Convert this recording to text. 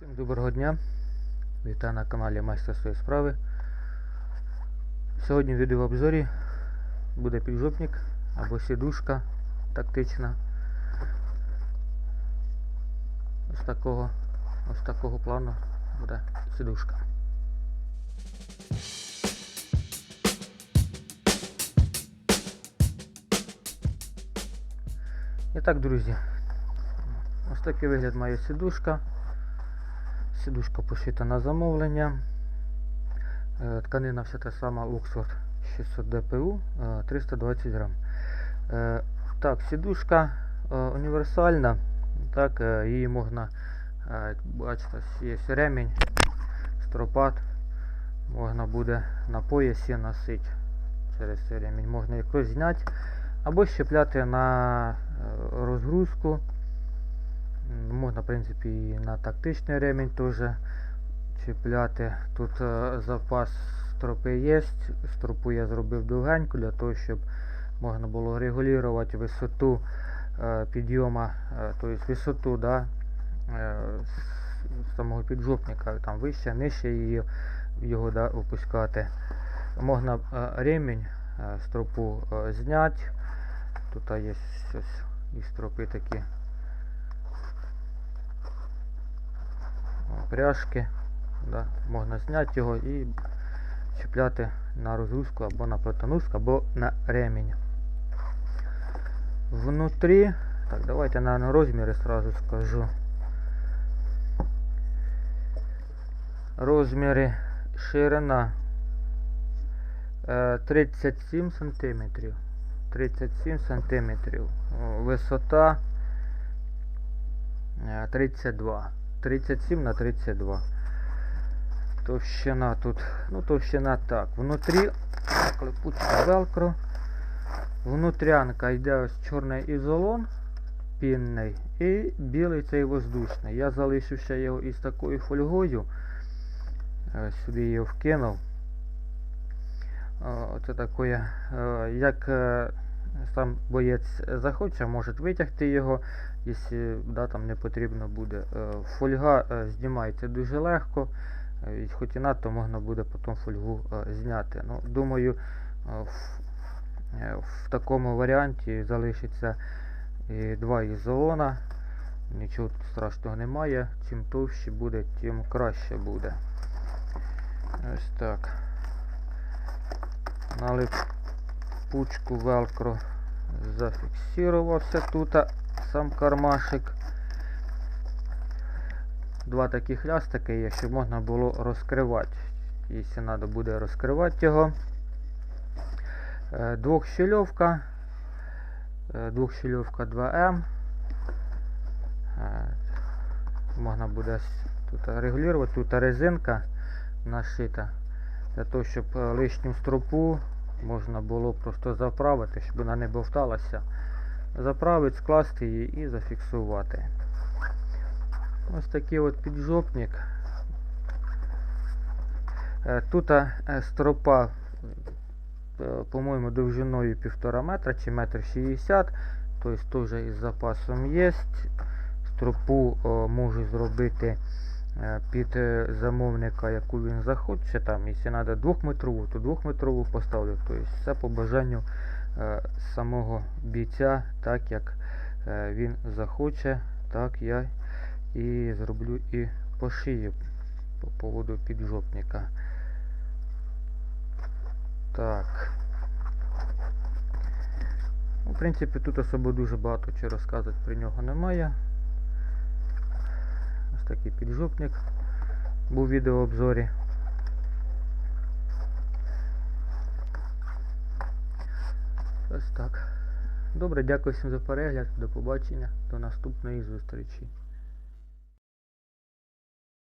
Всім доброго дня! Вітаю на каналі Майстер своєї справи. Сьогодні в відеообзорі буде піджопник або сідушка тактична. Ось такого, ось такого плану буде сідушка. І так, друзі, ось такий вигляд має сідушка. Сідушка пошита на замовлення. Е, Тканина вся та сама Oxford 600 DPU, е, 320 грам. Е, Так, сідушка е, універсальна. Так, її можна, як бачите, є ремінь, стропат. Можна буде на поясі носити через цей ремінь. Можна якось зняти або щепляти на розгрузку. Можна, в принципі, і на тактичний ремінь теж чіпляти. Тут е, запас стропи є. Стропу я зробив довгеньку для того, щоб можна було регулювати висоту е, підйому, е, тобто висоту да, самого піджопника, там вище, нижче її, його да, опускати. Можна ремінь, стропу зняти. Тут є ось і стропи такі пряжки. Да. Можна зняти його і чіпляти на розгрузку або на протонуск, або на ремінь. Внутрі, так, давайте на розміри сразу скажу. Розміри ширина е, 37 сантиметрів. 37 сантиметрів. Висота е, 32. 37 на 32. Товщина тут, ну товщина так. Внутрі клепучка велкро. Внутрянка йде ось чорний ізолон пінний і білий цей воздушний. Я залишив ще його із такою фольгою. Е, Сюди його вкинув. О, Це таке, е, як е, сам боєць захоче, може витягти його, якщо да, там не потрібно буде. Е, Фольга е, знімається дуже легко, е, хоч і надто можна буде потім фольгу зняти. Ну, думаю, в, в такому варіанті залишиться і два ізолона. Нічого страшного немає. Чим товще буде, тим краще буде. Ось так. На липучку велкро зафіксувався тут сам кармашик. Два такі хлястики є, щоб можна було розкривати. Якщо треба буде розкривати його. Е, Двохщільовка. Е, Двохщільовка 2М. Е, Можна буде тут регулювати. Тут резинка нашита. Для того, щоб е, лишню стропу можна було просто заправити, щоб вона не бовталася. Заправити, скласти її і зафіксувати. Ось такий от піджопник. Е, Тут е, стропа, е, по-моєму, довжиною 1,5 метра чи метр 60 Тобто теж із запасом є. Стропу можу зробити під е, замовника, яку він захоче. Там, якщо треба 2-метрову, то 2-метрову поставлю. Тобто все по бажанню е, самого бійця, так як е, він захоче, так я і зроблю і пошию по поводу піджопника. Так. Ну, В принципі, тут особо дуже багато чого розказувати про нього немає. Такий піджопник був в відеообзорі. Ось так. Добре, дякую всім за перегляд. До побачення. До наступної зустрічі.